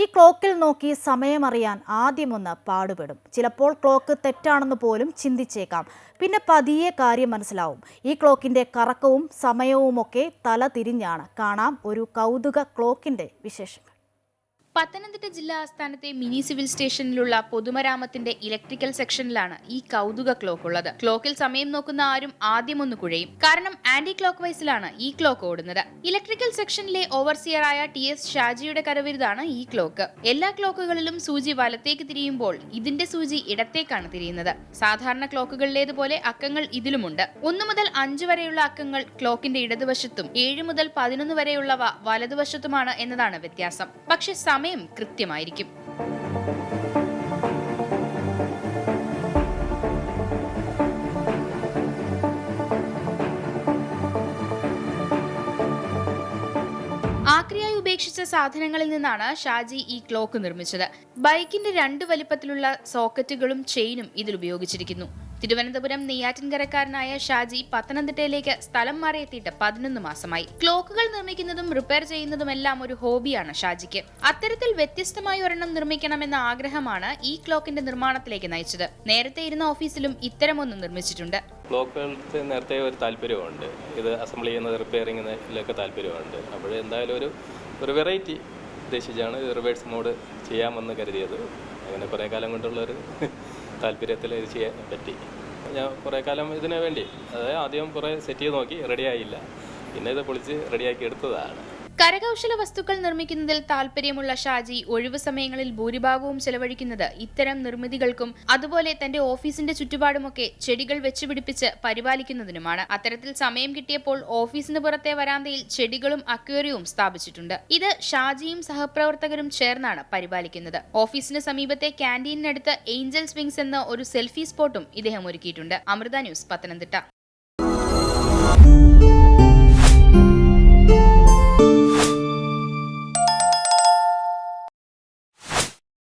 ഈ ക്ലോക്കിൽ നോക്കി സമയമറിയാൻ ആദ്യമൊന്ന് പാടുപെടും. ചിലപ്പോൾ ക്ലോക്ക് തെറ്റാണെന്ന് പോലും ചിന്തിച്ചേക്കാം. പിന്നെ പതിയെ കാര്യം മനസ്സിലാവും. ഈ ക്ലോക്കിന്റെ കറക്കവും സമയവുമൊക്കെ തല തിരിഞ്ഞാണ്. കാണാം ഒരു കൗതുക ക്ലോക്കിന്റെ വിശേഷങ്ങൾ പത്തനംതിട്ട ജില്ലാ ആസ്ഥാനത്തെ മിനി സിവിൽ സ്റ്റേഷനിലുള്ള പൊതുമരാമത്തിന്റെ ഇലക്ട്രിക്കൽ സെക്ഷനിലാണ് ഈ കൗതുക ക്ലോക്ക് ഉള്ളത്. ക്ലോക്കിൽ സമയം നോക്കുന്ന ആരും ആദ്യം ഒന്ന് കുഴയും. കാരണം ആന്റി ക്ലോക്ക് വൈസിലാണ് ഈ ക്ലോക്ക് ഓടുന്നത്. ഇലക്ട്രിക്കൽ സെക്ഷനിലെ ഓവർസിയറായ ടി എസ് ഷാജിയുടെ കരവിരുതാണ് ഈ ക്ലോക്ക്. എല്ലാ ക്ലോക്കുകളിലും സൂചി വലത്തേക്ക് തിരിയുമ്പോൾ ഇതിന്റെ സൂചി ഇടത്തേക്കാണ് തിരിയുന്നത്. സാധാരണ ക്ലോക്കുകളിലേതുപോലെ അക്കങ്ങൾ ഇതിലുമുണ്ട്. ഒന്നു മുതൽ അഞ്ചു വരെയുള്ള അക്കങ്ങൾ ക്ലോക്കിന്റെ ഇടതുവശത്തും ഏഴ് മുതൽ പതിനൊന്ന് വരെയുള്ളവ വലതുവശത്തുമാണ് എന്നതാണ് വ്യത്യാസം. പക്ഷെ സമയം കൃത്യമായിരിക്കും. ആക്രിയായി ഉപേക്ഷിച്ച സാധനങ്ങളിൽ നിന്നാണ് ഷാജി ഈ ക്ലോക്ക് നിർമ്മിച്ചത്. ബൈക്കിന്റെ രണ്ട് വലിപ്പത്തിലുള്ള സോക്കറ്റുകളും ചെയിനും ഇതിൽ ഉപയോഗിച്ചിരിക്കുന്നു. തിരുവനന്തപുരം നെയ്യാറ്റിൻകരക്കാരനായ ഷാജി പത്തനംതിട്ടയിലേക്ക് സ്ഥലം മാറി എത്തിയിട്ട് പതിനൊന്ന് മാസമായി. ക്ലോക്കുകൾ നിർമ്മിക്കുന്നതും റിപ്പയർ ചെയ്യുന്നതുമെല്ലാം ഒരു ഹോബിയാണ് ഷാജിക്ക്. അത്തരത്തിൽ വ്യത്യസ്തമായ ഒരെണ്ണം നിർമ്മിക്കണമെന്ന ആഗ്രഹമാണ് ഈ ക്ലോക്കിന്റെ നിർമ്മാണത്തിലേക്ക് നയിച്ചത്. നേരത്തെ ഇരുന്ന ഓഫീസിലും ഇത്തരമൊന്ന് നിർമ്മിച്ചിട്ടുണ്ട്. ക്ലോക്കുകൾക്ക് നേരത്തെ ഒരു താല്പര്യമുണ്ട് ഇത് അസംബിൾ ചെയ്യുന്നത് റിപ്പയറിങ്ങിലൊക്കെ താല്പര്യമുണ്ട് അപ്പോൾ എന്തായാലും ഒരു ഒരു വെറൈറ്റി ഉദ്ദേശിച്ചാണ് റിവേഴ്സ് മോഡ് ചെയ്യാമെന്ന് കരുതിയത്. അങ്ങനെ കുറേ കാലം കൊണ്ടുള്ളൊരു താല്പര്യത്തിൽ ഇത് ചെയ്യാൻ പറ്റി. ഞാൻ കുറേ കാലം ഇതിനു വേണ്ടി അതായത് ആദ്യം കുറേ സെറ്റ് ചെയ്ത് നോക്കി റെഡി ആയില്ല. പിന്നെ ഇത് പൊളിച്ച് റെഡിയാക്കി എടുത്തതാണ്. കരകൗശല വസ്തുക്കൾ നിർമ്മിക്കുന്നതിൽ താല്പര്യമുള്ള ഷാജി ഒഴിവു സമയങ്ങളിൽ ഭൂരിഭാഗവും ചെലവഴിക്കുന്നത് ഇത്തരം നിർമ്മിതികൾക്കും അതുപോലെ തന്റെ ഓഫീസിന്റെ ചുറ്റുപാടുമൊക്കെ ചെടികൾ വെച്ചുപിടിപ്പിച്ച് പരിപാലിക്കുന്നതിനുമാണ്. അത്തരത്തിൽ സമയം കിട്ടിയപ്പോൾ ഓഫീസിന് പുറത്തെ വരാന്തയിൽ ചെടികളും അക്വേറിയവും സ്ഥാപിച്ചിട്ടുണ്ട്. ഇത് ഷാജിയും സഹപ്രവർത്തകരും ചേർന്നാണ് പരിപാലിക്കുന്നത്. ഓഫീസിന് സമീപത്തെ ക്യാന്റീനിനടുത്ത് ഏഞ്ചൽ സ്വിങ്സ് എന്ന ഒരു സെൽഫി സ്പോട്ടും ഇദ്ദേഹം ഒരുക്കിയിട്ടുണ്ട്. അമൃത ന്യൂസ് പത്തനംതിട്ട.